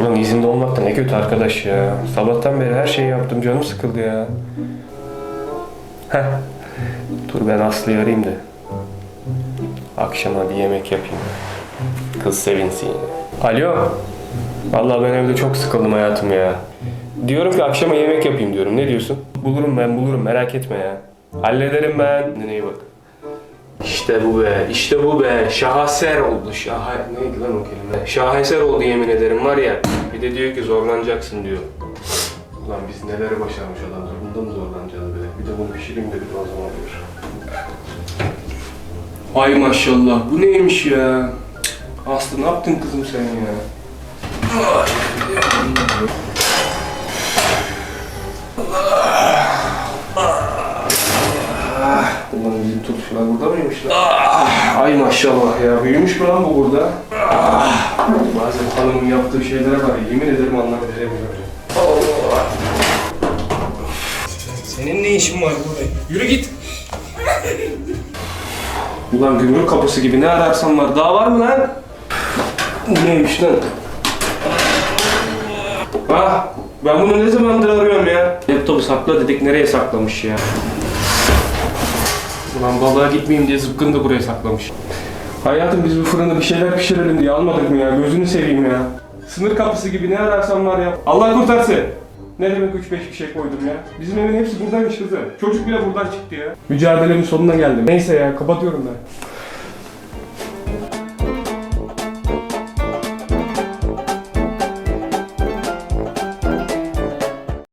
Ulan izinde olmak da ne kötü arkadaş ya. Sabahtan beri her şeyi yaptım canım sıkıldı ya. Heh. Dur ben Aslı'yı arayayım da. Akşama bir yemek yapayım. Kız sevinsin. Alo. Vallahi ben evde çok sıkıldım hayatım ya. Diyorum ki akşama yemek yapayım diyorum. Ne diyorsun? Bulurum ben bulurum merak etme ya. Hallederim ben. Kendine bak. İşte bu be, işte bu be. Şaheser oldu. Şaha... Neydi lan o kelime? Şaheser oldu yemin ederim var ya. Bir de diyor ki zorlanacaksın diyor. Ulan biz neleri başarmış adamlar. Bunda mı zorlanacağız be? Bir de bunu pişireyim de bir o zaman olur. Ay maşallah bu neymiş ya? Aslı ne yaptın kızım sen ya? Ulan bizim turşular burada mıymış lan? Ay maşallah ya büyümüş mü lan bu burada? Bazen hanımın yaptığı şeylere var ya, yemin ederim anlam veremiyorum. Senin ne işin var burada? Yürü git! Ulan gümrük kapısı gibi ne ararsan var. Daha var mı lan? Bu neymiş lan? Ah, ben bunu ne zamandır arıyorum ya? Laptopu sakla dedik nereye saklamış ya? Ulan balığa gitmeyeyim diye zıpkını da buraya saklamış. Hayatım biz bu fırında bir şeyler pişirelim diye almadık mı ya? Gözünü seveyim ya. Sınır kapısı gibi ne ararsan var ya. Allah kurtarsın. Ne demek 3-5 bir şey koydum ya? Bizim evin hepsi buradaymış kızı. Çocuk bile buradan çıktı ya. Mücadelemin sonuna geldim. Neyse ya kapatıyorum ben.